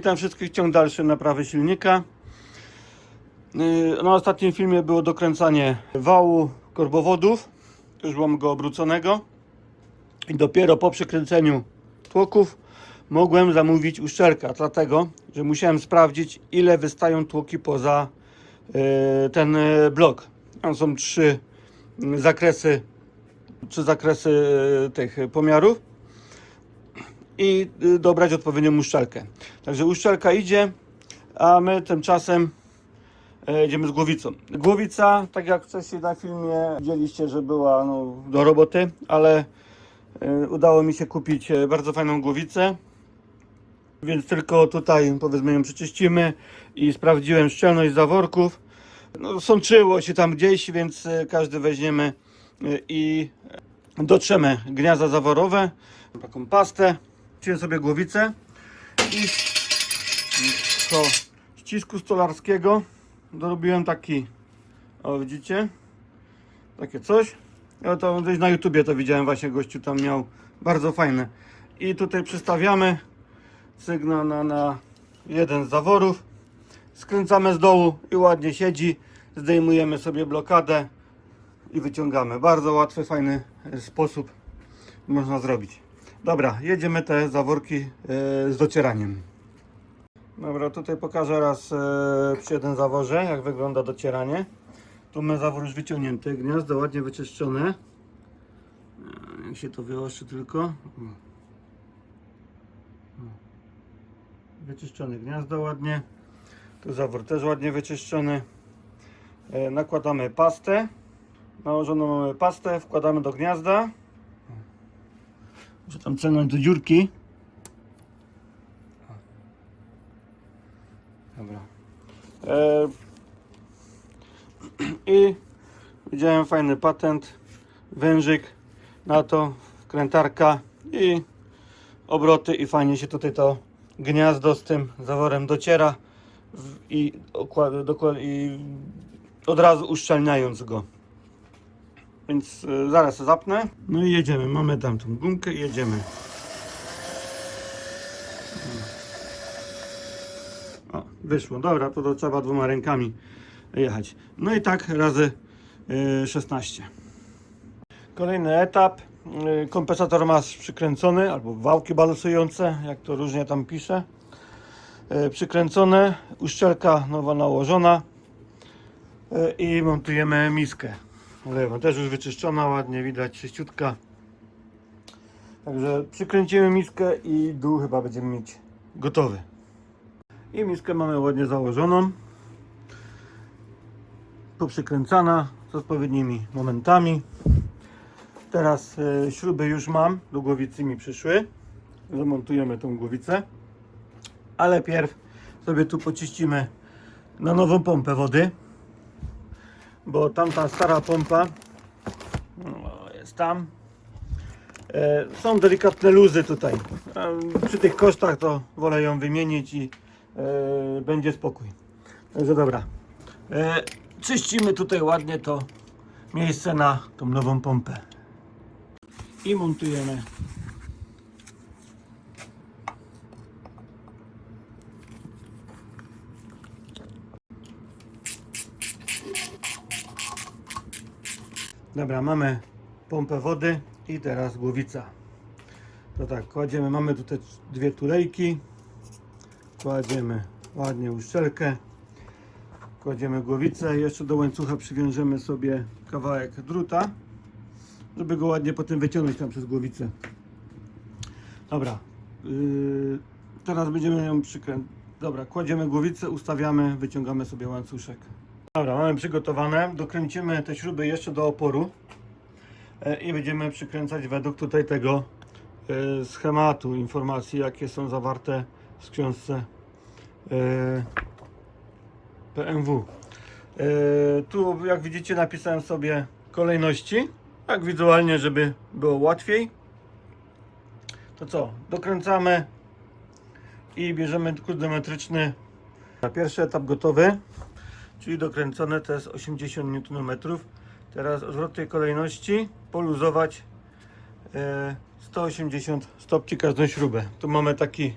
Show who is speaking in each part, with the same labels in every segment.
Speaker 1: Witam wszystkich, ciąg dalszy naprawy silnika. Yy, Na ostatnim filmie było dokręcanie wału korbowodów. Już mam go obróconego. I dopiero po przykręceniu tłoków mogłem zamówić uszczelkę, dlatego, że musiałem sprawdzić ile wystają tłoki poza yy, ten yy, blok. Tam są trzy zakresy, trzy zakresy tych pomiarów i y, dobrać odpowiednią uszczelkę. Także uszczelka idzie, a my tymczasem e, idziemy z głowicą. Głowica, tak jak wcześniej na filmie widzieliście, że była no, do roboty, ale e, udało mi się kupić e, bardzo fajną głowicę. Więc tylko tutaj powiedzmy ją przyczyścimy i sprawdziłem szczelność zaworków. No, sączyło się tam gdzieś, więc każdy weźmiemy i dotrzemy gniazda zaworowe, taką pastę, wciąłem sobie głowicę i do ścisku stolarskiego dorobiłem taki, o widzicie, takie coś. Ja to gdzieś na YouTubie to widziałem właśnie, gościu tam miał bardzo fajne. I tutaj przystawiamy sygnał na, na jeden z zaworów, skręcamy z dołu i ładnie siedzi, zdejmujemy sobie blokadę i wyciągamy. Bardzo łatwy, fajny sposób można zrobić. Dobra, jedziemy te zaworki e, z docieraniem. Dobra, tutaj pokażę raz e, przy jednym zaworze, jak wygląda docieranie. Tu mamy zawór już wyciągnięty, gniazdo ładnie wyczyszczone. E, Jak się to wyostrzy tylko. Wyczyszczone gniazdo ładnie. Tu zawór też ładnie wyczyszczony. Nakładamy pastę. Nałożoną mamy pastę, wkładamy do gniazda. Muszę tam celnąć do dziurki. Dobra. E, I widziałem fajny patent. Wężyk na to, wkrętarka i obroty i fajnie się tutaj to gniazdo z tym zaworem dociera i, i od razu uszczelniając go. Więc y, zaraz zapnę. No i jedziemy. Mamy tam tą gumkę i jedziemy. O, wyszło. Dobra, to, to trzeba dwoma rękami jechać. No i tak razy y, 16. Kolejny etap. Y, Kompensator masz przykręcony, albo wałki balansujące, jak to różnie tam pisze. Przykręcone, uszczelka nowa nałożona i montujemy miskę. Lewa też już wyczyszczona, ładnie widać, czyściutka. Także przykręcimy miskę i dół chyba będziemy mieć gotowy. I miskę mamy ładnie założoną. Poprzykręcana z odpowiednimi momentami. Teraz e, śruby już mam, do głowicy mi przyszły. Zamontujemy tą głowicę. Ale pierw sobie tu poczyścimy na nową pompę wody bo tamta stara pompa o, jest tam. E, są delikatne luzy tutaj. E, przy tych kosztach to wolę ją wymienić i e, będzie spokój. Także dobra. Czyścimy tutaj ładnie to miejsce na tą nową pompę. I montujemy. Dobra, mamy pompę wody i teraz głowica. To tak, kładziemy, mamy tutaj dwie tulejki. Kładziemy ładnie uszczelkę. Kładziemy głowicę. Jeszcze do łańcucha przywiążemy sobie kawałek druta, żeby go ładnie potem wyciągnąć tam przez głowicę. Dobra. Yy, teraz będziemy ją przykręcać. Dobra, kładziemy głowicę, ustawiamy, wyciągamy sobie łańcuszek. Dobra, mamy przygotowane. Dokręcimy te śruby jeszcze do oporu e, i będziemy przykręcać według tutaj tego e, schematu informacji, jakie są zawarte w książce e, PMW. Tu, jak widzicie, napisałem sobie kolejności, tak wizualnie, żeby było łatwiej. To co? Dokręcamy i bierzemy kurs metryczny. Pierwszy etap gotowy czyli dokręcone to jest 80 Nm. Teraz odwrot tej kolejności, poluzować e, 180 stopni każdą śrubę. Tu mamy taki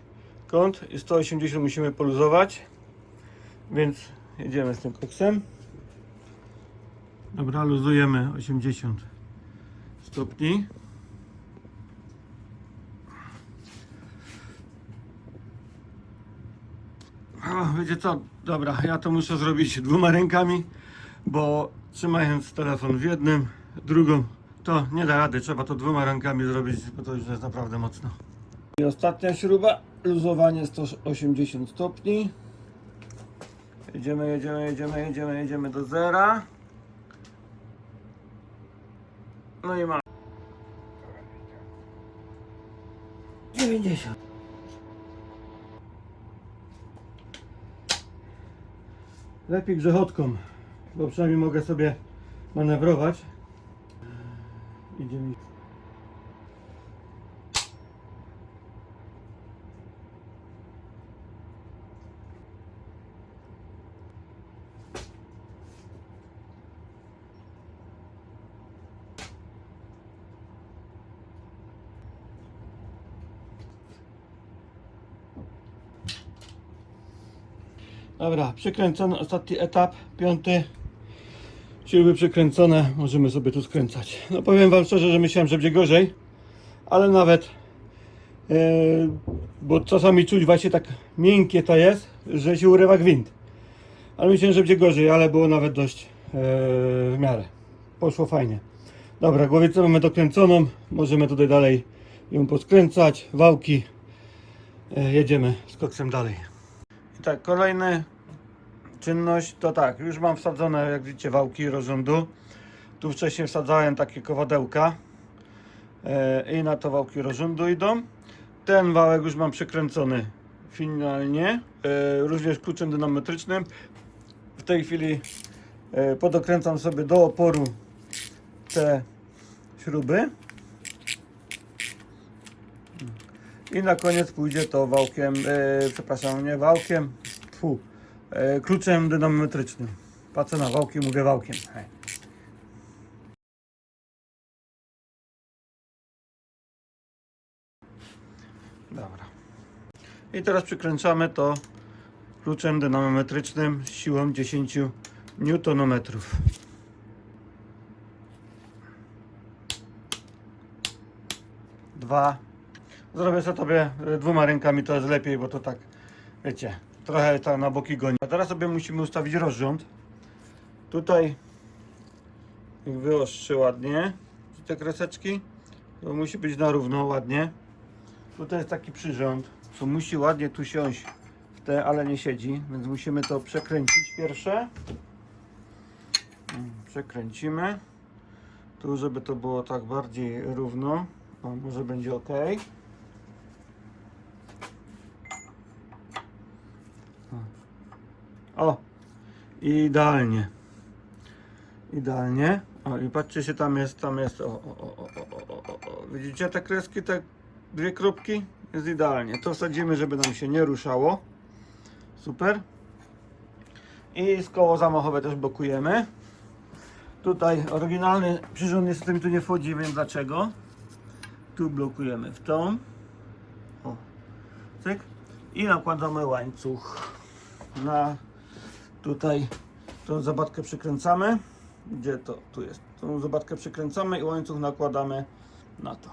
Speaker 1: kąt i 180 musimy poluzować. Więc jedziemy z tym koksem. Dobra, luzujemy 80 stopni. O, wiecie co? Dobra, ja to muszę zrobić dwoma rękami, bo trzymając telefon w jednym, drugą, to nie da rady. Trzeba to dwoma rękami zrobić, bo to już jest naprawdę mocno. I ostatnia śruba, luzowanie 180 stopni. Jedziemy, jedziemy, jedziemy, jedziemy, jedziemy do zera. No i mamy. 90. Lepiej grzechotką, bo przynajmniej mogę sobie manewrować. Idziemy. Dobra, przekręcony ostatni etap, piąty. Śruby przekręcone, możemy sobie tu skręcać. No powiem Wam szczerze, że myślałem, że będzie gorzej, ale nawet, e, bo czasami czuć właśnie tak miękkie to jest, że się urywa gwint. Ale myślałem, że będzie gorzej, ale było nawet dość e, w miarę. Poszło fajnie. Dobra, głowicę mamy dokręconą, możemy tutaj dalej ją poskręcać, wałki. E, jedziemy z koksem dalej. Tak, kolejny czynność to tak, już mam wsadzone, jak widzicie, wałki rozrządu. Tu wcześniej wsadzałem takie kowadełka e, i na to wałki rozrządu idą. Ten wałek już mam przekręcony finalnie, e, również kluczem dynametrycznym. W tej chwili e, podokręcam sobie do oporu te śruby. I na koniec pójdzie to wałkiem, e, przepraszam, nie wałkiem, fu, e, kluczem dynamometrycznym. Patrzę na wałki, mówię wałkiem. Hej. Dobra. I teraz przykręcamy to kluczem dynamometrycznym z siłą 10 newtonometrów. Dwa. Zrobię sobie tobie y, dwoma rękami, to jest lepiej, bo to tak, wiecie, trochę tak na boki goni. A teraz sobie musimy ustawić rozrząd. Tutaj wyostrzy ładnie te kreseczki. To musi być na równo ładnie. Tutaj jest taki przyrząd, co musi ładnie tu siąść w te, ale nie siedzi, więc musimy to przekręcić pierwsze. Mm, Przekręcimy. Tu, żeby to było tak bardziej równo. O, może będzie ok. O, idealnie. Idealnie. O, i patrzcie się, tam jest, tam jest. O, o, o, o, o, o. Widzicie te kreski, te dwie kropki? Jest idealnie. To wsadzimy, żeby nam się nie ruszało. Super. I z koło zamachowe też blokujemy. Tutaj oryginalny przyrząd niestety mi tu nie wchodzi, wiem dlaczego. Tu blokujemy w tą. O, cyk. I nakładamy łańcuch na tutaj tą zabatkę przykręcamy. Gdzie to? Tu jest. Tą zabatkę przykręcamy i łańcuch nakładamy na to.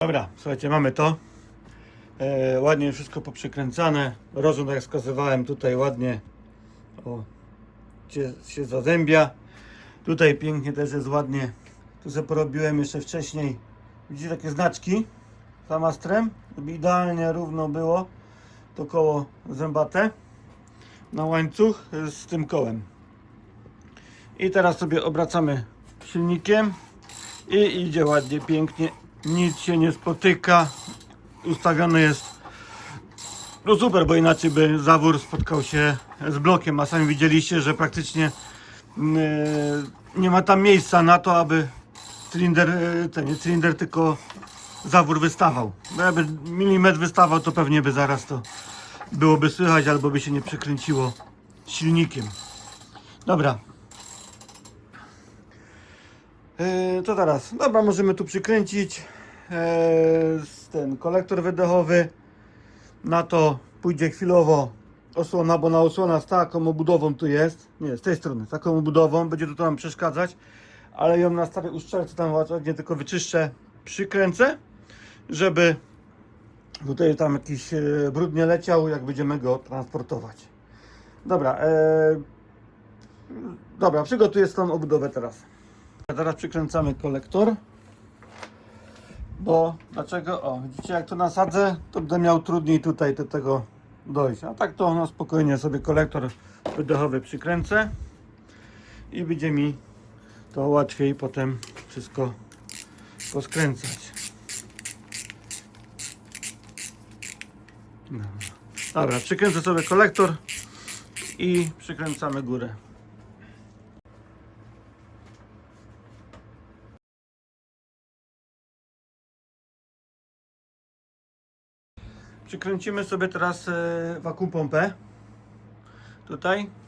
Speaker 1: Dobra, słuchajcie, mamy to. E, ładnie wszystko poprzykręcane. Rozum, jak wskazywałem, tutaj ładnie o, się, się zazębia. Tutaj pięknie też jest ładnie. Tu sobie porobiłem jeszcze wcześniej. Widzicie takie znaczki zamastrem, żeby idealnie równo było to koło zębate na łańcuch z tym kołem. I teraz sobie obracamy silnikiem i idzie ładnie, pięknie. Nic się nie spotyka. Ustawiony jest no super, bo inaczej by zawór spotkał się z blokiem, a sami widzieliście, że praktycznie mm, e, nie ma tam miejsca na to, aby cylinder, e, ten nie cylinder, tylko zawór wystawał. Bo jakby milimetr wystawał, to pewnie by zaraz to byłoby słychać, albo by się nie przekręciło silnikiem. Dobra. E, to teraz, dobra, możemy tu przykręcić e, ten kolektor wydechowy. Na to pójdzie chwilowo osłona, bo na osłona z taką obudową tu jest. Nie, z tej strony, z taką obudową. Będzie to nam przeszkadzać. Ale ją na starej uszczelce tam ładnie tylko wyczyszczę, przykręcę, żeby tutaj tam jakiś e, brud nie leciał, jak będziemy go transportować. Dobra, e, dobra, przygotuję tą obudowę teraz. A teraz przykręcamy kolektor. Bo dlaczego? O, widzicie jak to nasadzę, to będę miał trudniej tutaj do tego dojść. A tak to no, spokojnie sobie kolektor wydechowy przykręcę i będzie mi to łatwiej potem wszystko poskręcać. Dobra. Przykręcę sobie kolektor i przykręcamy górę. Przykręcimy sobie teraz e, wakum pompę. Tutaj.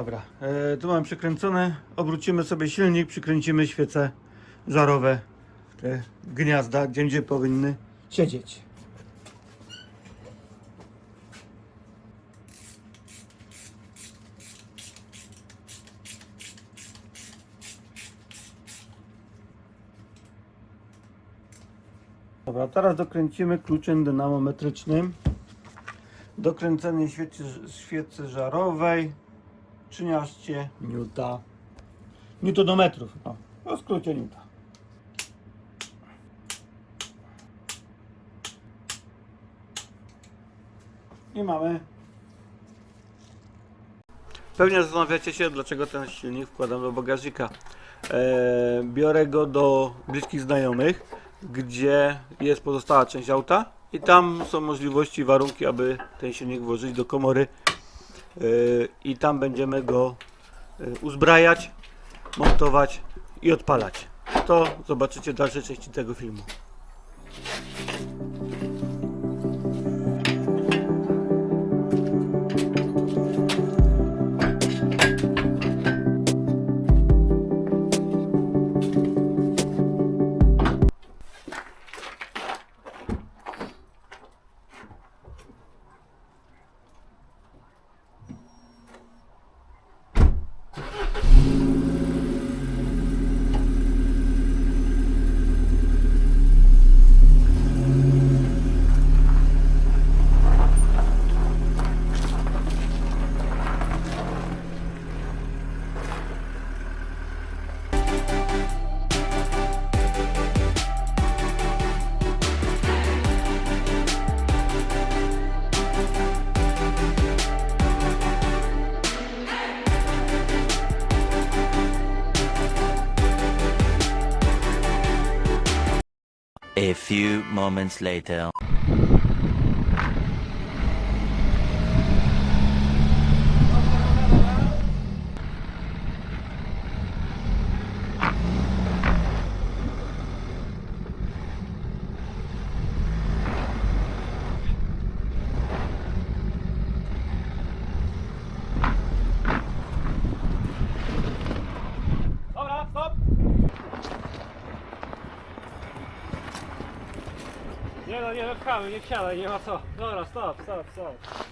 Speaker 1: Dobra, e, tu mam przykręcone. Obrócimy sobie silnik, przykręcimy świece żarowe w te gniazda, gdzie, gdzie powinny siedzieć. Dobra, teraz dokręcimy kluczem dynamometrycznym. Dokręcenie świecy, świecy żarowej 13 newta. Newtonometrów. No, o skrócie newta. I mamy. Pewnie zastanawiacie się, dlaczego ten silnik wkładam do bagażnika. E, biorę go do bliskich znajomych, gdzie jest pozostała część auta i tam są możliwości, warunki, aby ten silnik włożyć do komory i tam będziemy go yy, uzbrajać, montować i odpalać. To zobaczycie w dalszej części tego filmu.
Speaker 2: Moments later.
Speaker 3: Nie dotkamy, nie wsiadaj, nie ma co. Dobra, stop, stop, stop.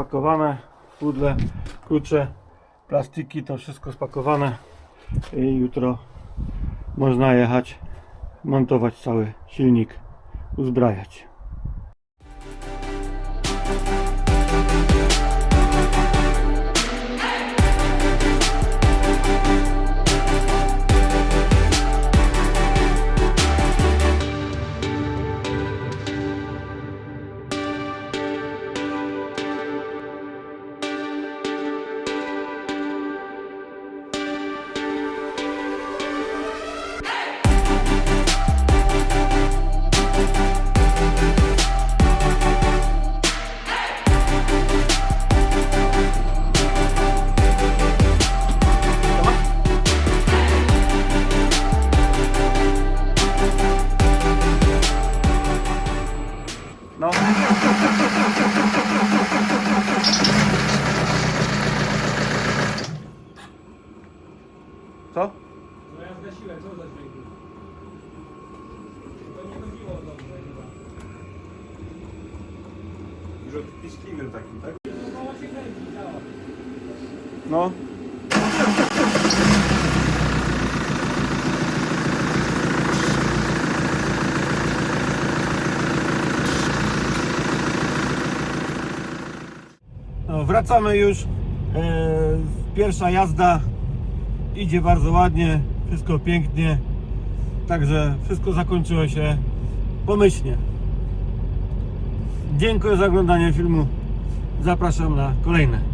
Speaker 1: Spakowane, pudle, klucze, plastiki, to wszystko spakowane i jutro można jechać, montować cały silnik, uzbrajać. Dużo piskliwym takim, tak?
Speaker 3: No.
Speaker 1: No. No, wracamy już. E, pierwsza jazda idzie bardzo ładnie, wszystko pięknie. Także wszystko zakończyło się pomyślnie. Dziękuję za oglądanie filmu. Zapraszam na kolejne.